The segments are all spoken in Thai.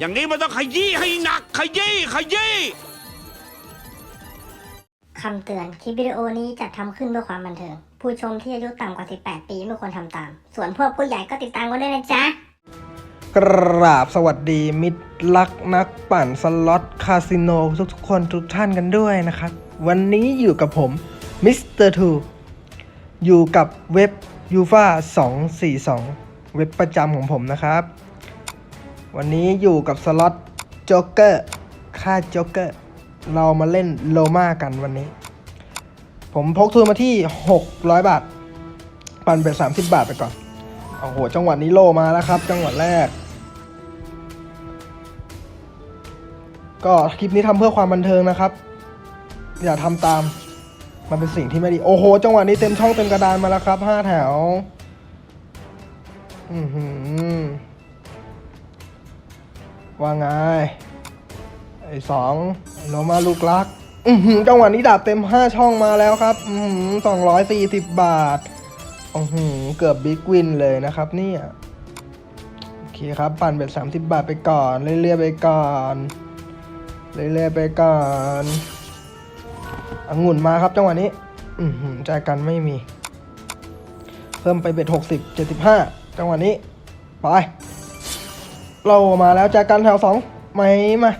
อย่างนี้มันต้องขยี้ให้หนัก ขยี้ขยี้คำเตือน คลิปวิดีโอนี้จัดทำขึ้นเพื่อความบันเทิง ผู้ชมที่อายุต่ำกว่า 18 ปีไม่ควรทำตาม ส่วนพวกผู้ใหญ่ก็ติดตามกันด้วยนะจ๊ะ กราบสวัสดีมิตรลักนักปั่นสล็อตคาสิโนทุกๆคนทุกท่านกันด้วยนะครับ วันนี้อยู่กับผมมิสเตอร์ทูอยู่กับเว็บยูฟา242 เว็บประจำของผมนะครับ วันนี้อยู่กับสล็อตโจ๊กเกอร์ค่าโจ๊กเกอร์ เรามาเล่นโลมากันวันนี้ ผมพกทุนมาที่ 600 บาท ปั่นไป30 บาทไปก่อน โอ้โห จังหวะนี้โลมาแล้วครับ จังหวะแรก ก็คลิปนี้ทำเพื่อความบันเทิงนะครับ อย่าทำตาม มันเป็นสิ่งที่ไม่ดี โอ้โห จังหวะนี้เต็มช่องเต็มกระดานมาแล้วครับห้าแถว อือหือ ว่าไง ไอ้สองโลมาลูกรัก อือหือจังหวะนี้ดาบเต็มห้าช่องมาแล้วครับ อือหือสองร้อยสี่สิบบาทอ้โหเกือบบิ๊กวินเลยนะครับเนี่ยโอเคครับปั่นเป็น30บาทไปก่อน เรื่อยๆไปก่อน เรื่อยๆไปก่อนองุ่นมาครับจังหวะนี้ อือหือใจกันไม่มี เพิ่มไปเบ็ด60 75จังหวะนี้ ไป เรามาแล้วใจกกันแถวสองไหมมา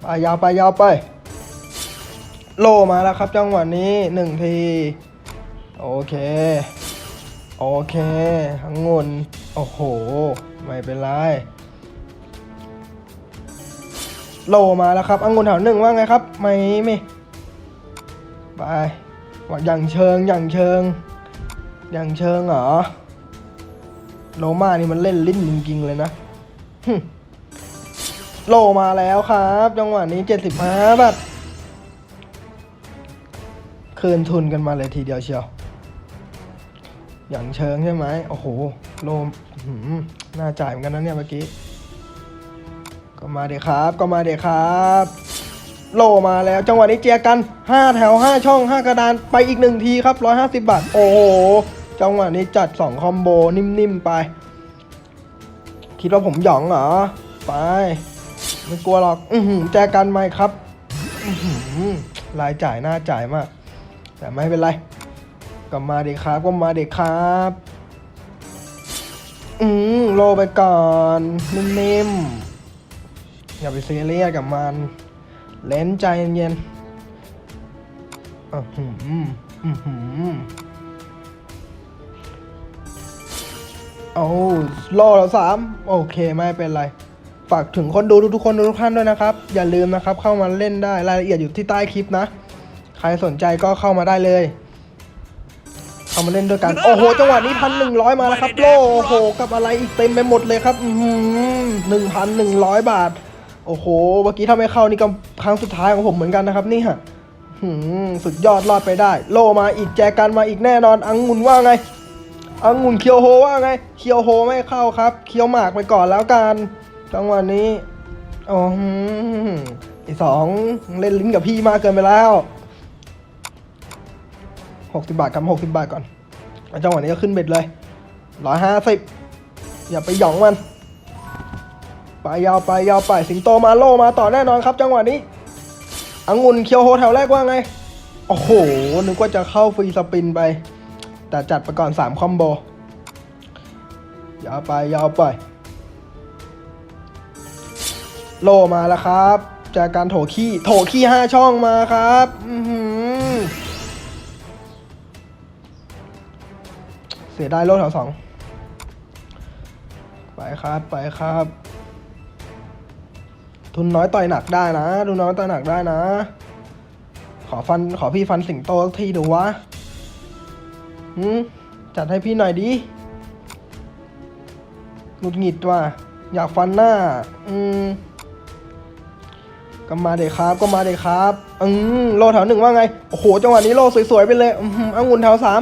ไปยาวไปยาวไป โลมาแล้วครับจังหวะนี้หนึ่งที โอเค โอเคองุ่นโอ้โห ไม่เป็นไร โลมาแล้วครับองุนแถวหนึ่งว่าไงครับ ไม่ไม่ไปอย่างเชิงอย่างเชิง อย่างเชิงเหรอโลมานี่มันเล่นลิ้นจริงๆเลยนะ โลมาแล้วครับ จังหวะนี้ 75 บาท คืนทุนกันมาเลยทีเดียวเชียว อย่างเชิงใช่ไหม โอ้โห โลมหน่าจ่ายเหมือนกันนะเนี่ยเมื่อกี้ ก็มาเดี๋ยวครับ ก็มาเดี๋ยวครับ โลมาแล้ว จังหวะนี้เจียกัน 5 แถว 5 ช่อง 5 กระดาน ไปอีกหนึ่งทีครับ 150 บาท โอ้โห จังหวะนี้จัด 2 คอมโบ นิ่มๆไป คิดว่าผมหยองเหรอ ไป ไม่กลัวหรอก อือหือแจกันไหมครับ อือหือรายจ่ายน่าจ่ายมาก แต่ไม่เป็นไรก็มาเด็กครับก็มาเด็กครับ อืมโลไปก่อนนิ่มๆ อย่าไปซีเรียสกับมัน เล่นใจเย็นๆอือหืออือหือ โอ้โลแล้วสามโอเคไม่เป็นไร ฝากถึงคนดูทุกๆคนทุกท่านด้วยนะครับ อย่าลืมนะครับ เข้ามาเล่นได้รายละเอียดอยู่ที่ใต้คลิปนะ ใครสนใจก็เข้ามาได้เลย เข้ามาเล่นด้วยกัน โอ้โห จังหวะนี้พันหนึ่งร้อยมาแล้วครับ โลโอ้โห กับอะไรอีกเต็มไปหมดเลยครับหนึ่งพันหนึ่งร้อยบาท โอ้โห เมื่อกี้ถ้าไม่เข้านี่ก็ครั้งสุดท้ายของผมเหมือนกันนะครับนี่ฮะหืมสุดยอดรอดไปได้ โลมาอีกแจกันมาอีกแน่นอน อังุนว่าไง องุนเคียวโฮว่าไง เคียวโฮไม่เข้าครับ เคียวหมากไปก่อนแล้วกันจังหวะนี้อ๋อหืมไอสองเล่นลิ้นกับพี่มากเกินไปแล้วหกสิบาทกับหกสิบาทก่อนจังหวะนี้ก็ขึ้นเบ็ดเลยร้อยห้าสิบอย่าไปหยองมัน ไปยาวไปยาวไปสิงโตมาโลมาต่อแน่นอนครับ จังหวะนี้องุ่นเคียวโฮแถวแรกว่าไง โอ้โห นึกว่าจะเข้าฟรีสปินไป แต่จัดไปก่อน 3 คอมโบยาวไปยาวไป โลมาแล้วครับ จากการโถขี้ โถขี้ห้าช่องมาครับเสียดายโลแถวสองไปครับไปครับ ทุนน้อยต่อยหนักได้นะทุนน้อยต่อยหนักได้นะ ขอฟันขอพี่ฟันสิงโตทีดูวะ หืมจัดให้พี่หน่อยดิหงุดหงิดว่ะอยากฟันหน้า อืมก็มาเด็กครับ ก็มาเด็กครับ อืมโลแถวหนึ่งว่าไง โอ้โห จังหวะนี้โลสวยๆไปเลยอืมองุ่นแถวสาม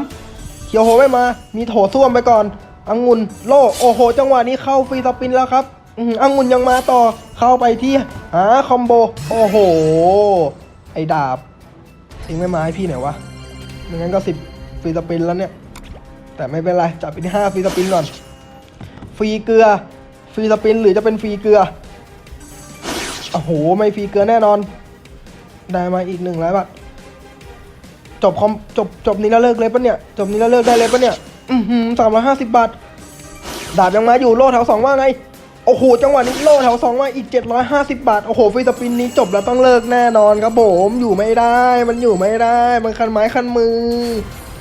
เคียวโฮไม่มา มีโถส้วมไปก่อน อังุนโล โอ้โห จังหวะนี้เข้าฟรีสปินแล้วครับ อืมองุ่นยังมาต่อ เข้าไปที่หาคอมโบ โอ้โห ไอ้ดาบเองไม่มาให้พี่หน่อยวะไม่งั้นก็สิบ รีสปินแล้วเนี่ย แต่ไม่เป็นไร จับไปที่ห้าฟรีสปินก่อน ฟรีเกลือ ฟรีสปินหรือจะเป็นฟรีเกลือ โอ้โห ไม่ฟรีเกินแน่นอน ได้มาอีกหนึ่งร้อยบาท จบคอม จบ จบนี้แล้วเลิกเลยปะเนี่ย จบนี้แล้วเลิกได้เลยปะเนี่ย อือหือสามร้อยห้าสิบบาท ดาบยังมาอยู่โล่แถวสองว่าไงโอ้โห จังหวะนี้โล่แถวสองมาอีกเจ็ดร้อยห้าสิบบาท โอ้โหฟรีสปินนี้จบแล้วต้องเลิกแน่นอนครับผม อยู่ไม่ได้ มันอยู่ไม่ได้ มันคันไม้คันมือ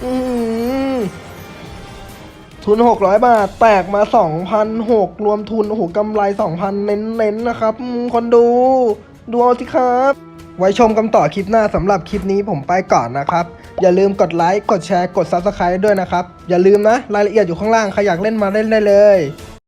อือหือทุน600บาท แตกมา2,006รวมทุน โอ้โหกำไร2,000เน้นๆนะครับ คนดู ดูเอาสิครับ ไว้ชมกันต่อคลิปหน้าสำหรับคลิปนี้ผมไปก่อนนะครับ อย่าลืมกดไลค์ กดแชร์ กด Subscribe ด้วยนะครับ อย่าลืมนะ รายละเอียดอยู่ข้างล่าง ใครอยากเล่นมาเล่นได้เลย